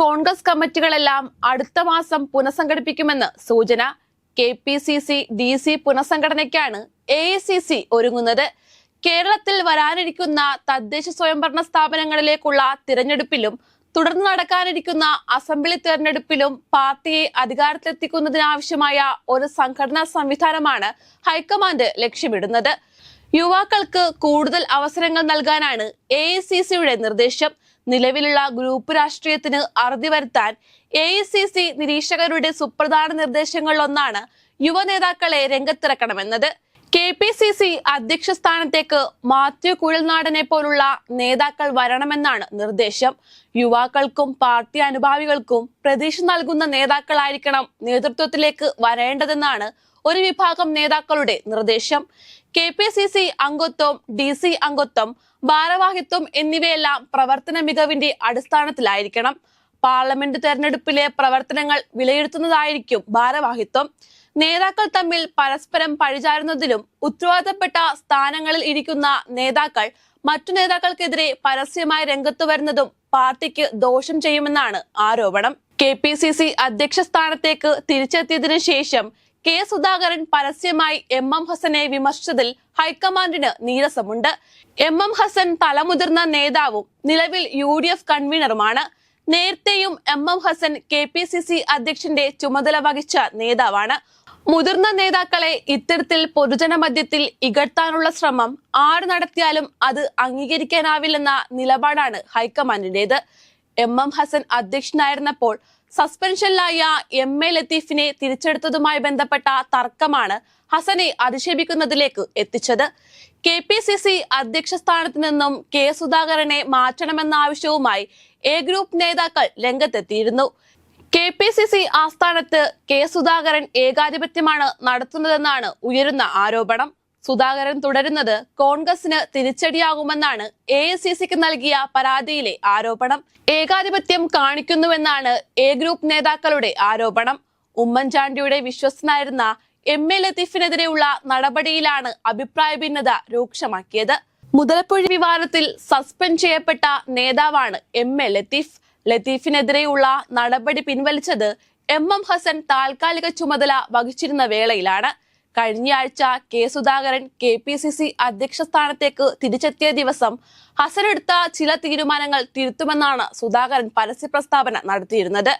കോൺഗ്രസ് കമ്മിറ്റികളെല്ലാം അടുത്ത മാസം പുനഃസംഘടിപ്പിക്കുമെന്ന് സൂചന. K P C C D C പുനഃസംഘടനയ്ക്കാണ് A I C C ഒരുങ്ങുന്നത്. കേരളത്തിൽ വരാനിരിക്കുന്ന തദ്ദേശ സ്വയംഭരണ സ്ഥാപനങ്ങളിലേക്കുള്ള തിരഞ്ഞെടുപ്പിലും തുടർന്ന് നടക്കാനിരിക്കുന്ന അസംബ്ലി തിരഞ്ഞെടുപ്പിലും പാർട്ടിയെ അധികാരത്തിലെത്തിക്കുന്നതിനാവശ്യമായ ഒരു സംഘടനാ സംവിധാനമാണ് ഹൈക്കമാൻഡ് ലക്ഷ്യമിടുന്നത്. യുവാക്കൾക്ക് കൂടുതൽ അവസരങ്ങൾ നൽകാനാണ് എ ഐ സി സിയുടെ നിർദ്ദേശം. നിലവിലുള്ള ഗ്രൂപ്പ് രാഷ്ട്രീയത്തിന് അറുതി വരുത്താൻ എ സി നിരീക്ഷകരുടെ സുപ്രധാന നിർദ്ദേശങ്ങളിലൊന്നാണ് യുവ നേതാക്കളെ രംഗത്തിറക്കണമെന്നത്. കെ പി സി സി അധ്യക്ഷ സ്ഥാനത്തേക്ക് മാത്യു കുഴൽനാടനെ പോലുള്ള നേതാക്കൾ വരണമെന്നാണ് നിർദ്ദേശം. യുവാക്കൾക്കും പാർട്ടി അനുഭാവികൾക്കും പ്രതീക്ഷ നൽകുന്ന നേതാക്കളായിരിക്കണം നേതൃത്വത്തിലേക്ക് വരേണ്ടതെന്നാണ് ഒരു വിഭാഗം നേതാക്കളുടെ നിർദ്ദേശം. കെ പി സി സി അംഗത്വം ഡി സി അംഗത്വം ഭാരവാഹിത്വം എന്നിവയെല്ലാം പ്രവർത്തന മികവിന്റെ അടിസ്ഥാനത്തിലായിരിക്കണം. പാർലമെന്റ് തെരഞ്ഞെടുപ്പിലെ പ്രവർത്തനങ്ങൾ വിലയിരുത്തുന്നതായിരിക്കും ഭാരവാഹിത്വം. നേതാക്കൾ തമ്മിൽ പരസ്പരം പഴിചാരുന്നതിലും ഉത്തരവാദപ്പെട്ട സ്ഥാനങ്ങളിൽ ഇരിക്കുന്ന നേതാക്കൾ മറ്റു നേതാക്കൾക്കെതിരെ പരസ്യമായി രംഗത്തു വരുന്നതും പാർട്ടിക്ക് ദോഷം ചെയ്യുമെന്നാണ് ആരോപണം. കെ പി സി സി അധ്യക്ഷ സ്ഥാനത്തേക്ക് തിരിച്ചെത്തിയതിനു ശേഷം കെ സുധാകരൻ പരസ്യമായി എം എം ഹസനെ വിമർശിച്ചതിൽ ഹൈക്കമാൻഡിന് നീരസമുണ്ട്. എം എം ഹസൻ തലമുതിർന്ന നേതാവും നിലവിൽ യു ഡി എഫ് കൺവീനറുമാണ്. നേരത്തെയും M M Hassan K P C C അധ്യക്ഷന്റെ ചുമതല വഹിച്ച നേതാവാണ്. മുതിർന്ന നേതാക്കളെ ഇത്തരത്തിൽ പൊതുജന മധ്യത്തിൽ ഇകഴ്ത്താനുള്ള ശ്രമം ആര് നടത്തിയാലും അത് അംഗീകരിക്കാനാവില്ലെന്ന നിലപാടാണ് ഹൈക്കമാൻഡിന്റേത്. എം എം ഹസൻ അധ്യക്ഷനായിരുന്നപ്പോൾ സസ്പെൻഷനിലായ എം എ ലത്തീഫിനെ തിരിച്ചെടുത്തതുമായി ബന്ധപ്പെട്ട തർക്കമാണ് ഹസനെ അധിക്ഷേപിക്കുന്നതിലേക്ക് എത്തിച്ചത്. കെ പി സി സി അധ്യക്ഷ സ്ഥാനത്ത് നിന്നും കെ സുധാകരനെ മാറ്റണമെന്ന ആവശ്യവുമായി എ ഗ്രൂപ്പ് നേതാക്കൾ രംഗത്തെത്തിയിരുന്നു. കെ പി സി സി ആസ്ഥാനത്ത് കെ സുധാകരൻ ഏകാധിപത്യമാണ് നടത്തുന്നതെന്നാണ് ഉയരുന്ന ആരോപണം. സുധാകരൻ തുടരുന്നത് കോൺഗ്രസിന് തിരിച്ചടിയാകുമെന്നാണ് എ നൽകിയ പരാതിയിലെ ആരോപണം. ഏകാധിപത്യം കാണിക്കുന്നുവെന്നാണ് എ ഗ്രൂപ്പ് നേതാക്കളുടെ ആരോപണം. ഉമ്മൻചാണ്ടിയുടെ വിശ്വസ്തനായിരുന്ന എം എ ലത്തീഫിനെതിരെയുള്ള നടപടിയിലാണ് അഭിപ്രായ ഭിന്നത രൂക്ഷമാക്കിയത്. മുതലപ്പുഴ വിവാദത്തിൽ സസ്പെൻഡ് ചെയ്യപ്പെട്ട നേതാവാണ് എം എ ലത്തീഫ്. ലത്തീഫിനെതിരെയുള്ള നടപടി പിൻവലിച്ചത് എം എം ഹസൻ താൽക്കാലിക ചുമതല വഹിച്ചിരുന്ന വേളയിലാണ്. കഴിഞ്ഞയാഴ്ച K Sudhakaran K P C C അധ്യക്ഷ സ്ഥാനത്തേക്ക് തിരിച്ചെത്തിയ ദിവസം ഹസനെടുത്ത ചില തീരുമാനങ്ങൾ തിരുത്തുമെന്നാണ് സുധാകരൻ പരസ്യ പ്രസ്താവന നടത്തിയിരുന്നത്.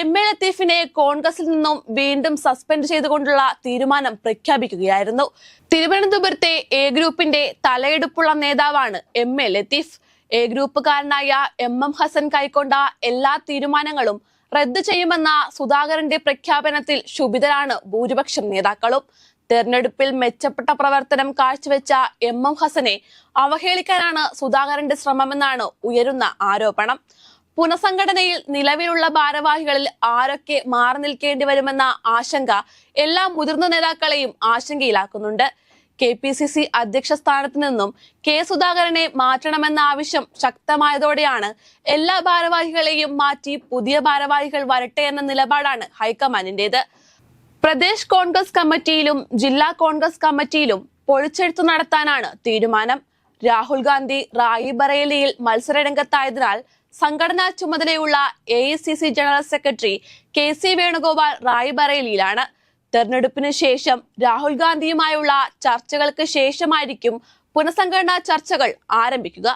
എം എ ലത്തീഫിനെ കോൺഗ്രസിൽ നിന്നും വീണ്ടും സസ്പെൻഡ് ചെയ്തുകൊണ്ടുള്ള തീരുമാനം പ്രഖ്യാപിക്കുകയായിരുന്നു. തിരുവനന്തപുരത്തെ എ ഗ്രൂപ്പിന്റെ തലയെടുപ്പുള്ള നേതാവാണ് എം എ ലത്തീഫ്. എ ഗ്രൂപ്പുകാരനായ എം എം ഹസൻ കൈക്കൊണ്ട എല്ലാ തീരുമാനങ്ങളും റദ്ദു ചെയ്യുമെന്ന സുധാകരന്റെ പ്രഖ്യാപനത്തിൽ ശുഭിതരാണ് ഭൂരിപക്ഷം നേതാക്കളും. തെരഞ്ഞെടുപ്പിൽ മെച്ചപ്പെട്ട പ്രവർത്തനം കാഴ്ചവെച്ച എം എം ഹസനെ അവഹേളിക്കാനാണ് സുധാകരന്റെ ശ്രമമെന്നാണ് ഉയരുന്ന ആരോപണം. പുനഃസംഘടനയിൽ നിലവിലുള്ള ഭാരവാഹികളിൽ ആരൊക്കെ മാറി നിൽക്കേണ്ടി വരുമെന്ന ആശങ്ക എല്ലാ മുതിർന്ന നേതാക്കളെയും ആശങ്കയിലാക്കുന്നുണ്ട്. കെ പി സി സി അധ്യക്ഷ സ്ഥാനത്ത് നിന്നും കെ സുധാകരനെ മാറ്റണമെന്ന ആവശ്യം ശക്തമായതോടെയാണ് എല്ലാ ഭാരവാഹികളെയും മാറ്റി പുതിയ ഭാരവാഹികൾ വരട്ടെ എന്ന നിലപാടാണ് ഹൈക്കമാൻഡിന്റേത്. പ്രദേശ് കോൺഗ്രസ് കമ്മിറ്റിയിലും ജില്ലാ കോൺഗ്രസ് കമ്മിറ്റിയിലും പൊളിച്ചെഴുത്തു നടത്താനാണ് തീരുമാനം. രാഹുൽ ഗാന്ധി റായി ബറേലിയിൽ മത്സരരംഗത്തായതിനാൽ സംഘടനാ ചുമതലയുള്ള A general secretary K C Venugopal റായിബറേലിയിലാണ്. തെരഞ്ഞെടുപ്പിന് ശേഷം രാഹുൽ ഗാന്ധിയുമായുള്ള ചർച്ചകൾക്ക് ശേഷമായിരിക്കും പുനഃസംഘടനാ ചർച്ചകൾ ആരംഭിക്കുക.